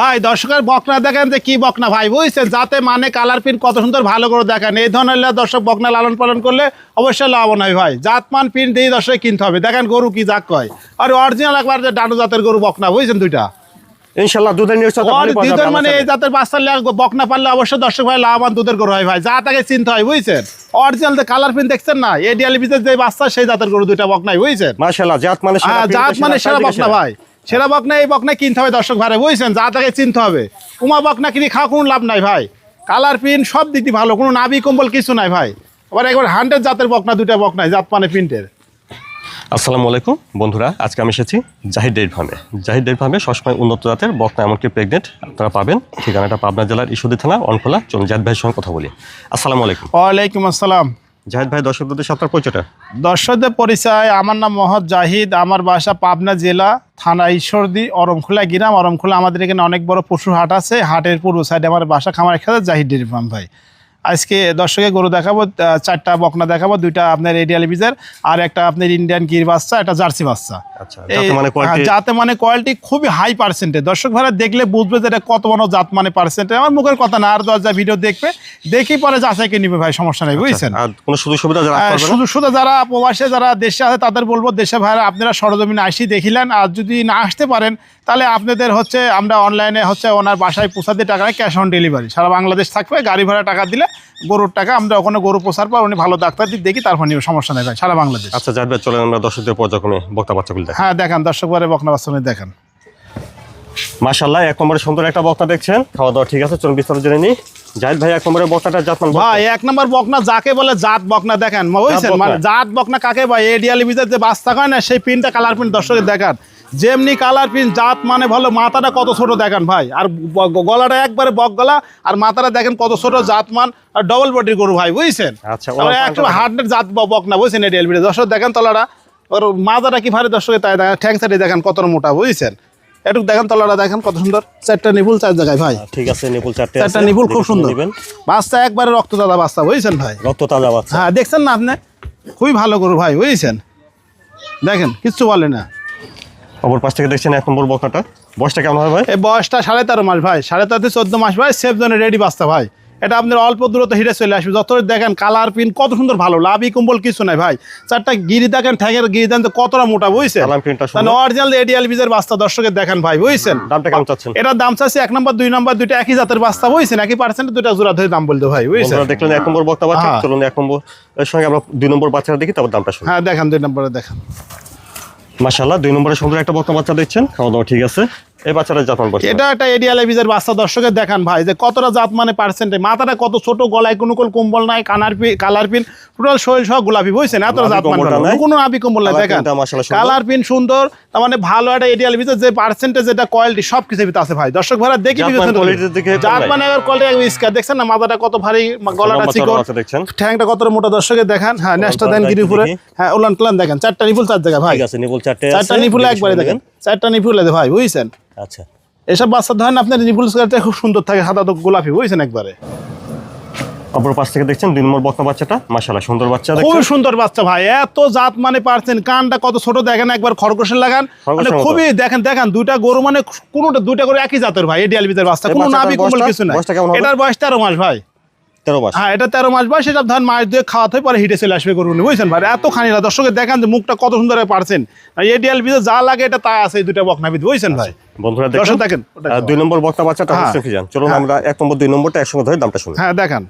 ভাই দর্শকের বকনা দেখেন যে কি বকনা ভাই বুঝছেন? যাতে মানে কালার প্রিন্ট কত সুন্দর ভালো করে দেখেন। এই ধরনের দর্শক বকনা লালন পালন করলে অবশ্যই লাভ হয় ভাই। জাতমান প্রিন্ট দিয়ে দর্শক কিনতে হবে। দেখেন গরু কি জাত কয়। আর অরিজিনাল একবার যে ডানু জাতের গরু বকনা বুঝছেন দুইটা? ইনশাল্লাহ দুধের দুধের মানে এই জাতের বাচ্চা বকনা পারলে অবশ্যই দর্শক ভাই লাভবান দুধের গরু হয় ভাই। যা তাকে চিনতে হয় বুঝছেন? অরিজিনাল কালার প্রিন্ট দেখছেন না এই ডিয়ালি ভিতরে যে বাচ্চা সেই জাতের গরু দুইটা বকনাই বুঝছেন? মাশাআল্লাহ জাত মানে সেরা হ্যাঁ, জাত মানে সেরা চারিদিকে বকনা ভাই। সেরা বকনা এই বকনা কিনতে হবে দর্শক ভাই বুঝছেন? যা তাকে চিনতে হবে। উমা বকনা কিনে খাওয়া কোনো লাভ নাই ভাই। কালার প্রিন্ট সব দিক দিয়ে ভালো কোনো নাবি কম্বল কিছু নাই ভাই। আবার একবার হান্ড্রেড জাতের বকনা দুইটা বকনাই জাত মানে প্রিন্টের। আসসালামু আলাইকুম বন্ধুরা আজকে আমি এসেছি জাহিদ ডেইরি ফার্মে। জাহিদ ডেইরি ফার্মে সবসময় উন্নত জাতের বকনা এমনকি প্রেগনেন্ট আপনারা পাবেন। ঠিকানাটা পাবনা জেলার ইস্যুদি থানা অনখোলা চলুন জাহিদ ভাইয়ের সঙ্গে কথা বলি। আসসালামু আলাইকুম। ওয়ালাইকুম আসসালাম। জাহিদ ভাই, দর্শকদের সাথে পরিচয়টা? দর্শকদের পরিচয়, আমার নাম মোহাম্মদ জাহিদ, আমার বাসা পাবনা জেলা, থানা ঈশ্বরদী, অরমখোলা গ্রাম। অরমখোলা আমাদের এখানে অনেক বড় পশুর হাট আছে, হাটের পূর্ব সাইডে আমার বাসা খামার খেতে জাহিদ ডেরি ভাই। আজকে দর্শকে গরু দেখাবো চারটা বকনা দেখাবো দুইটা আপনার এডিয়াল বিজার আর একটা আপনার ইন্ডিয়ান গির বাচ্চা একটা জার্সি বাচ্চা। আচ্ছা যাতে মানে হ্যাঁ, কোয়ালিটি যাতে মানে কোয়ালিটি খুবই হাই পার্সেন্টেজ দর্শক ভাড়া দেখলে বুঝবে যে এটা কত বড় জাত মানে পার্সেন্টেজ আমার মুখের কথা না আর যা ভিডিও দেখবে দেখি পরে যাচাইকে নিবে ভাই সমস্যা নেই বুঝছেন? আর কোনো সুযোগ সুবিধা শুধু শুধু যারা প্রবাসে যারা দেশে আছে তাদের বলব দেশে ভাইরা আপনারা সরজমিনে আসি দেখিলেন। আর যদি না আসতে পারেন তাহলে আপনাদের হচ্ছে আমরা অনলাইনে হচ্ছে ওনার বাসায় পোষাতে টাকা ক্যাশ অন ডেলিভারি সারা বাংলাদেশ থাকবে গাড়ি ভাড়া টাকা দিলে গরুর টাকা আমরা ওখানে গরু পোষার পর উনি ভালো ডাক্তার দিয়ে দেখি তারপর নিবে সমস্যা নেই সারা বাংলাদেশ। আচ্ছা ভাই চলেন আমরা দর্শকদের পর্যায়ক্রমে বক্তা বাচ্চাগুলো দেখ। হ্যাঁ দেখেন দর্শক বারে বকনা বাস্তবে দেখেন। মাশাআল্লাহ এক নম্বরে সুন্দর একটা বক্তা দেখছেন খাওয়া দাওয়া ঠিক আছে চলুন বিস্তারিত জেনে নিই। জাহিদ ভাই এক নম্বরে বক্তাটা জাত ভাই এক নম্বর বকনা যাকে বলে জাত বকনা দেখেন বুঝছেন? মানে জাত বকনা কাকে ভাই এডিয়ালি ভিতরে যে বাস্তা হয় না সেই পিনটা কালার পিন দর্শকের দেখান। যেমনি কালার পিন জাত মানে ভালো মাথাটা কত ছোট দেখেন ভাই। আর গলাটা একবারে বক গলা আর মাথাটা দেখেন কত ছোট জাত মান আর ডবল বডির গরু ভাই বুঝছেন? আচ্ছা, তারপরে ওরা জাত ব- বকনা বুঝছেন এডিয়াল ভিতরে দর্শক দেখেন তলাটা ওর মাথাটা কি ভারী দর্শকের তাই দেখেন ঠ্যাং সাইডে দেখেন কত মোটা বুঝছেন? একটু দেখেন তলাটা দেখেন কত সুন্দর। চারটা নিপুল চার জায়গায় ভাই। ঠিক আছে নিপুল চারটে চারটা। নিপুল খুব সুন্দর। বাচ্চা একবারে রক্ত দাদা বাচ্চা বুঝছেন ভাই? রক্ত তাজা বাচ্চা। হ্যাঁ দেখছেন না আপনি? খুবই ভালো গরু ভাই বুঝছেন? দেখেন কিচ্ছু বলে না। অপর পাশ থেকে দেখছেন এক নম্বর বকাটা বয়সটা কেমন হয় ভাই? এই বয়সটা সাড়ে তেরো মাস ভাই। সাড়ে তেরো থেকে চোদ্দ মাস ভাই সেফ জোনে রেডি বাচ্চা ভাই। এটা আপনার অল্প দূরত্ব হিরে চলে আসবে। যত দেখেন কালার পিন কত সুন্দর ভালো। লাভি কম্বল কিছু নাই ভাই। চারটা গিরি দেখেন ঠ্যাঙের গিরি দেন কতটা মোটা বুঝছেন? অরিজিনাল এডিয়াল বীজের বাস্তা দর্শকের দেখেন ভাই বুঝছেন? দামটা কেমন চাচ্ছেন? এটার দাম চাচ্ছি এক নম্বর দুই নম্বর দুইটা একই জাতের বাস্তা বুঝছেন? একই পার্সেন্ট দুইটা জোড়া ধরে দাম বলতে ভাই বুঝছেন? দেখলেন এক নম্বর বক্তা হ্যাঁ। চলুন এক নম্বর এর সঙ্গে আমরা দুই নম্বর বাচ্চাটা দেখি তারপর দামটা হ্যাঁ দেখেন দুই নম্বরে দেখেন। মাশাআল্লাহ দুই নম্বরে সুন্দর একটা বক্তা বাচ্চা দেখছেন। খাওয়া দাওয়া ঠিক আছে। এই বাচ্চাটা এটা একটা এডিয়াল বীজের বাচ্চা দর্শকের দেখান ভাই যে কতটা জাত মানে পার্সেন্টে মাথাটা কত ছোট গলায় কোনো কোন কম্বল নাই কানার পি কালার পিন টোটাল শরীর সহ গোলাপি বুঝছেন? এতটা জাত মানে কম্বলটা ভালো। নাই? কোনো নাভি কম্বল নাই দেখেন। পিনটা মাশাআল্লাহ সুন্দর। কালার পিন সুন্দর তার মানে ভালো একটা এডিয়াল বীজের যে পার্সেন্টেজ যেটা কোয়ালিটি সব কিছু ভিতরে আছে ভাই। দর্শক ভাড়া দেখি জাত মানে এবার কোয়ালিটি ইস্কার দেখছেন না? মাথাটা কত ভারী গলাটা লম্বা চিকন। ঠ্যাংটা কতটা মোটা দর্শকের দেখান। হ্যাঁ নেক্সটটা দেন হ্যাঁ দেখেন চারটা নিপুল চার জায়গা ভাই। ঠিক আছে নিপুল চারটে চারটা নিপুল একবারে দেখেন। চারটা নিপুল আছে ভাই বুঝছেন? আচ্ছা। এসব বাচ্চা ধরেন আপনার নিপুল স্কারটা খুব সুন্দর থাকে সাদা তো গোলাপি বুঝছেন একবারে। অপর পাশ থেকে দেখছেন দুই নম্বর বক্তা বাচ্চাটা? মাশাআল্লাহ সুন্দর বাচ্চা দেখছেন? সুন্দর বাচ্চা ভাই এত জাত মানে পারছেন কানটা কত ছোট দেখেন একবার খরগোশের লাগান। মানে খুবই দেখেন দেখেন দুইটা গরু মানে কোনোটা দুইটা করে একই জাতের ভাই এডিয়াল বিদের বাচ্চা কোনো নাবি কোমল কিছু বয়সটা হবে? এটার বয়স তেরো মাস ভাই। তেরো মাস। হ্যাঁ এটা তেরো মাস বয়স এটা ধরেন মাস দিয়ে খাওয়াতে পরে হিটে চলে আসবে বুঝছেন ভাই? এত খানিরা দর্শকের দেখেন যে মুখটা কত সুন্দর পারছেন। বিদের যা লাগে এটা তা আছে এই বকনাবিদ বুঝছেন ভাই? বন্ধুরা দেখেন। দুই নম্বর বাচ্চাটা হ্যাঁ। যান। চলুন হ্যাঁ। আমরা এক নম্বর দুই নম্বরটা একসঙ্গে ধরে দামটা শুনি। হ্যাঁ দেখান।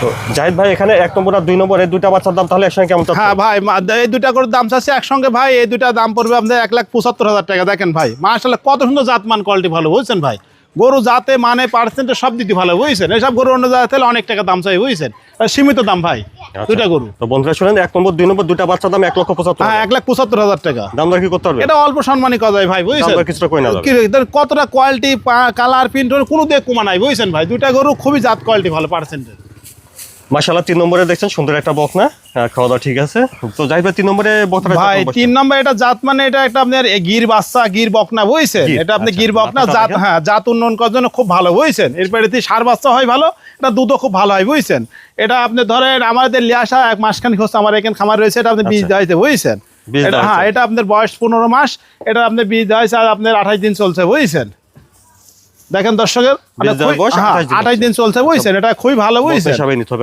তো জাহিদ ভাই এখানে এক নম্বর আর দুই নম্বর এই দুইটা বাচ্চার দাম তাহলে একসঙ্গে কেমন? হ্যাঁ ভাই এই দুইটা করে দাম চাচ্ছে একসঙ্গে ভাই এই দুইটা দাম পড়বে আপনার এক লাখ পঁচাত্তর হাজার টাকা। দেখেন ভাই মাসাল্লাহ কত সুন্দর জাতমান কোয়ালিটি ভালো বুঝছেন ভাই? গরু যাতে মানে পার্সেন্টে সব দিতে ভালো বুঝছেন? এসব গরু অন্য জায়গায় তাহলে অনেক টাকা দাম চাই বুঝছেন? সীমিত দাম ভাই দুটা দুইটা গরু। তো বন্ধুরা শুনেন এক নম্বর দুই নম্বর দুটা বাচ্চা দাম এক লক্ষ পঁচাত্তর হ্যাঁ এক লাখ পঁচাত্তর হাজার টাকা। দাম দর কি করতে হবে এটা অল্প সম্মানই করা যায় ভাই বুঝছেন? কিছুটা কই না কি কতটা কোয়ালিটি কালার প্রিন্ট কোনো দিয়ে কমা নাই বুঝছেন ভাই? দুটা গরু খুবই জাত কোয়ালিটি ভালো পার্সেন্টেজ মাশাআল্লাহ তিন নম্বরে দেখছেন সুন্দর একটা বক না হ্যাঁ, খাওয়া দাওয়া ঠিক আছে। তো ভাই তিন নম্বরে ভাই তিন নম্বর এটা জাত মানে এটা একটা আপনার গির বাচ্চা গির বকনা বুঝছেন? এটা আপনি আচ্ছা, গির বকনা বাচ্চাটা জাত হ্যাঁ জাত উন্নয়ন করার জন্য খুব ভালো বুঝছেন? এরপরে সার বাচ্চা হয় ভালো এটা দুধও খুব ভালো হয় বুঝছেন? এটা আপনি ধরেন আমাদের লিয়াসা এক মাসখানি হচ্ছে আমার এখানে খামার রয়েছে এটা আপনি বীজ আচ্ছা। দেওয়া বুঝছেন? এটা হ্যাঁ এটা আপনার বয়স পনেরো মাস এটা আপনি বীজ দেওয়া হয়েছে আর আপনার আঠাশ দিন চলছে বুঝছেন? দেখেন দর্শকের বয়স, হ্যাঁ, 28 দিন আঠাশ দিন চলছে বুঝছেন? এটা খুবই ভালো বুঝছেন।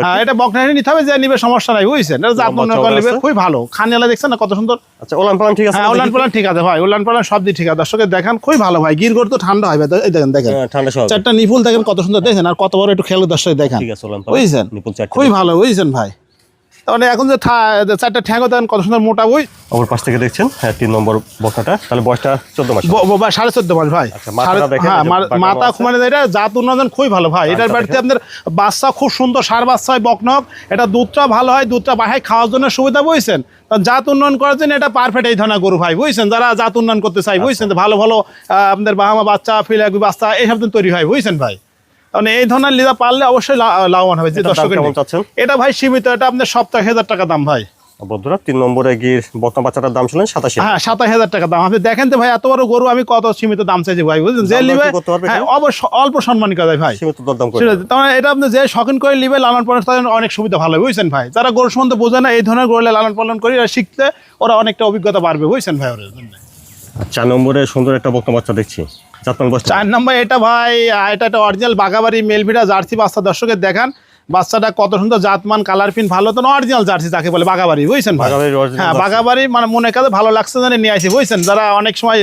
হ্যাঁ এটা বকনা নিতে হবে যে নিবে সমস্যা নাই বুঝছেন? এটা জাত মনে করে নিবে খুবই ভালো। খানিয়ালা দেখছেন না কত সুন্দর? আচ্ছা ওলান পালান ঠিক আছে হ্যাঁ পালান ঠিক আছে ভাই উলান পালান সব দিক ঠিক আছে। দর্শকের দেখেন খুবই ভালো ভাই গিরগোর তো ঠান্ডা হবে দেখেন দেখেন। হ্যাঁ, ঠান্ডা সব চারটা নিপুল দেখেন কত সুন্দর দেখেন আর কত বড় একটু খেয়াল দর্শক দেখেন ঠিক আছে ওলান পালান। বুঝছেন? খুবই ভালো বুঝছেন ভাই? মানে এখন যে চারটা ঠ্যাঙ্গো দেখেন কত সুন্দর মোটা বই। অপর পাশ থেকে দেখছেন হ্যাঁ তিন নম্বর বকনাটা তাহলে বয়সটা চোদ্দ মাস। সাড়ে চোদ্দ মাস ভাই। আচ্ছা, হ্যাঁ মাথা। মানে এটা জাত উন্নয়ন খুবই ভালো ভাই। এটার আচ্ছা, বাড়িতে দেখেন। আপনার বাচ্চা খুব সুন্দর সার বাচ্চা হয় বকনক। এটা দুধটা ভালো হয় দুধটা বাসায় খাওয়ার জন্য সুবিধা বুঝছেন? জাত উন্নয়ন করার জন্য এটা পারফেক্ট এই ধরনের গরু ভাই বুঝছেন? যারা জাত উন্নয়ন করতে চাই বুঝছেন? ভালো ভালো আহ, আপনাদের বাহামা বাচ্চা ফিলাগি বাচ্চা এইসব তৈরি হয় বুঝছেন ভাই? মানে এই ধরনের লিদা পারলে অবশ্যই লাভবান হবে যে? এটা ভাই সীমিত এটা আপনার সপ্তাহে হাজার টাকা দাম ভাই। বন্ধুরা তিন নম্বরে গিয়ে বকনা বাচ্চাটার দাম শুনলেন সাতাশি হ্যাঁ সাতাশ হাজার টাকা দাম। আপনি দেখেন তো ভাই এত বড় গরু আমি কত সীমিত দাম চাইছি ভাই বুঝলেন? যে নিবে হ্যাঁ? অবশ্য অল্প সম্মান করা যায় ভাই। সীমিত দরদাম করে এটা আপনি যে শখিন করে নিবে লালন পালন তাদের অনেক সুবিধা ভালো হবে, বুঝছেন ভাই? যারা গরু সম্বন্ধে বোঝে না এই ধরনের গরু লালন পালন করি শিখতে ওরা অনেকটা অভিজ্ঞতা বাড়বে বুঝছেন ভাই? ওর জন্য। চার নম্বরে সুন্দর একটা বকনা বাচ্চা দেখছি। চার নম্বর এটা ভাই এটা একটা অরিজিনাল বাগাবাড়ি মেলভিটা জার্সি বাচ্চা দর্শকের দেখান। বাচ্চাটা কত সুন্দর জাতমান কালার পিন ভালো তো অরিজিনাল জার্সি যাকে বলে বাগাবাড়ি বুঝছেন হ্যাঁ। বাগাবাড়ি মানে মনে কাছে ভালো লাগছে জানে নিয়ে আসি বুঝছেন? যারা অনেক সময়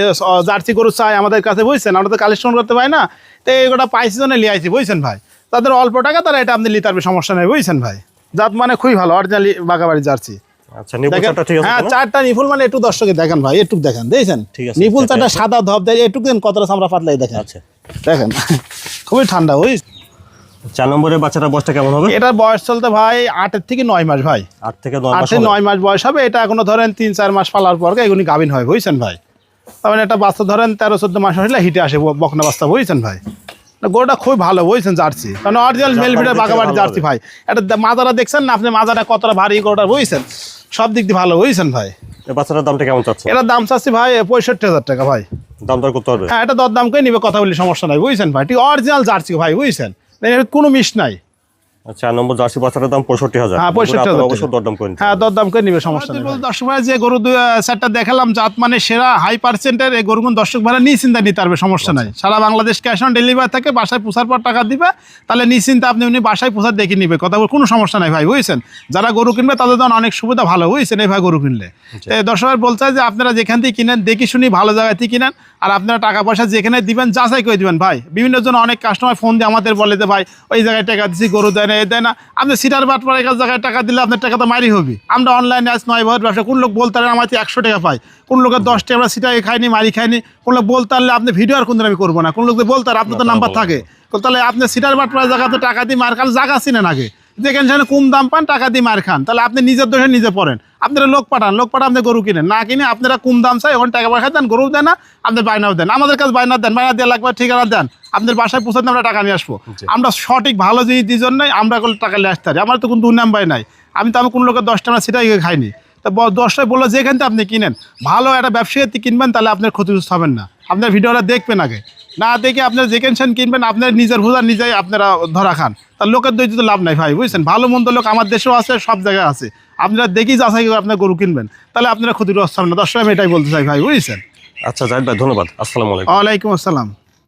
জার্সি গরু চায় আমাদের কাছে বুঝছেন? আমরা তো কালেকশন করতে পারি না। তো এইটা পাইছি জন্য নিয়ে আসি বুঝছেন ভাই? তাদের অল্প টাকা তারা এটা আপনি নিতে পারবে সমস্যা নেই বুঝছেন ভাই? জাত মানে খুবই ভালো অরিজিনাল বাগাবাড়ি জার্সি। আচ্ছা নিপুল দেখেন চারটা ঠিক আছে হ্যাঁ চারটা নিপুল মানে একটু দর্শকে দেখেন ভাই একটু দেখেন দেখছেন? ঠিক আছে, নিপুল সাদা ধপ দেয় একটু দেন কতটা চামড়া পাতলাই দেখেন। আচ্ছা। দেখেন খুবই ঠান্ডা বুঝ চার নম্বরের বাচ্চাটার বয়সটা কেমন হবে? এটার বয়স চলতে ভাই আটের থেকে নয় মাস ভাই। আট থেকে নয় মাস নয় মাস বয়স হবে এটা এখনও ধরেন তিন চার মাস পালার পর এগুলি গাভিন হয় বুঝছেন ভাই? তবে এটা বাচ্চা ধরেন তেরো চোদ্দ মাস হলে হিটে আসে বকনা বাচ্চা বুঝছেন ভাই? না, গরুটা খুবই ভালো বুঝছেন জার্সি। কারণ অরিজিনাল মেল জাতমান বিটার বাগাবাড়ি জার্সি ভাই। এটা মাজারা দেখছেন না আপনি মাজারা কতটা ভারী গরুটা বুঝছেন? সব দিক দিয়ে ভালো বুঝছেন ভাই? বাচ্চাটার দামটা কেমন চাচ্ছে এটার দাম চাচ্ছি ভাই পঁয়ষট্টি হাজার টাকা ভাই। দাম দর করতে হবে হ্যাঁ এটা দর দাম করে নিবে কথা বলি সমস্যা নাই বুঝছেন ভাই? ঠিক অরিজিনাল জার্সি ভাই বুঝছেন? এর কোনো মিস নাই। চার নম্বর জার্সি বাচ্চাটার দাম পঁয়ষট্টি হাজার। হ্যাঁ, 65,000 আপনারা অবশ্যই দরদাম করে হ্যাঁ দরদাম করে নিবে সমস্যা নেই দর্শক ভাই যে গরু দুই চারটা দেখালাম জাত মানে সেরা হাই পার্সেন্টের এই গরুগুন দর্শক ভাড়া নিশ্চিন্তা নিতে পারবে সমস্যা নাই। সারা বাংলাদেশ ক্যাশ অন ডেলিভারি থাকে বাসায় পোষার পর টাকা দিবে তাহলে নিশ্চিন্তে আপনি উনি বাসায় পোষার দেখে নিবে। কথা বল কোনো সমস্যা নাই ভাই বুঝছেন? যারা গরু কিনবে তাদের জন্য অনেক সুবিধা ভালো বুঝছেন? এই ভাই গরু কিনলে। এই দর্শক ভাই হয় যে আপনারা যেখান থেকে কিনেন দেখি শুনি ভালো জায়গা থেকে কিনেন আর আপনারা টাকা পয়সা যেখানে দিবেন যাচাই করে দিবেন ভাই। বিভিন্ন জন অনেক কাস্টমার ফোন দিয়ে আমাদের বলে যে ভাই ওই জায়গায় টাকা দিচ্ছি গরু দেয় এ দেয় না। আপনি সিটার বাট পরে এক জায়গায় টাকা দিলে আপনার টাকা তো মারি হবে। আমরা অনলাইনে আজ নয় ভর ব্যবসা কোন লোক বলতে পারেন আমার একশো টাকা পাই কোন লোকের দশ টাকা আমরা সিটাকে খাইনি মারি খাইনি। কোন লোক বলতে পারলে আপনি ভিডিও আর কোন আমি করব না। কোন লোক বলতে পারে আপনার তো নাম্বার থাকে। তাহলে আপনি সিটার বাট পরে জায়গাতে টাকা দিয়ে মার কারণ জায়গা চিনেন আগে। যেখানে সেখানে কম দাম পান টাকা দিয়ে মার খান। তাহলে আপনি নিজের দোষে নিজে পড়েন। আপনারা লোক পাঠান লোক পাঠান আপনি গরু কিনেন। না কিনে আপনারা কম দাম চাই ওখানে টাকা পয়সা দেন গরু দেন না আপনি বায়নাও দেন। আমাদের কাছে বায়না দেন বায়না দেওয়া লাগবে ঠিকানা দেন। আপনাদের বাসায় পৌঁছাতে আমরা টাকা নিয়ে আসব। আমরা সঠিক ভালো জিনিস দিয়ে জন্যই আমরা টাকা নিয়ে আসতে পারি। আমার তো কোনো দুর্নাম্বাই নাই। আমি তো আমি কোনো লোকের দশ টাকা সেটাই খাইনি। তা দশটায় বলল যেখান থেকে আপনি কিনেন ভালো একটা ব্যবসায়ী কিনবেন তাহলে আপনার ক্ষতিগ্রস্ত হবেন না। আপনার ভিডিওটা দেখবেন আগে। না দেখে আপনার যেখান সেন কিনবেন আপনার নিজের ভোজা নিজেই আপনারা ধরা খান। তার লোকের দই তো লাভ নাই ভাই বুঝছেন? ভালো মন্দ লোক আমার দেশেও আছে সব জায়গায় আছে। আপনারা দেখি যাচাই করে আপনার গরু কিনবেন। তাহলে আপনারা ক্ষতিগ্রস্ত হবেন না। দর্শক আমি এটাই বলতে চাই ভাই বুঝছেন? আচ্ছা জাহিদ ভাই ধন্যবাদ। আসসালামু আলাইকুম। ওয়ালাইকুম আসসালাম।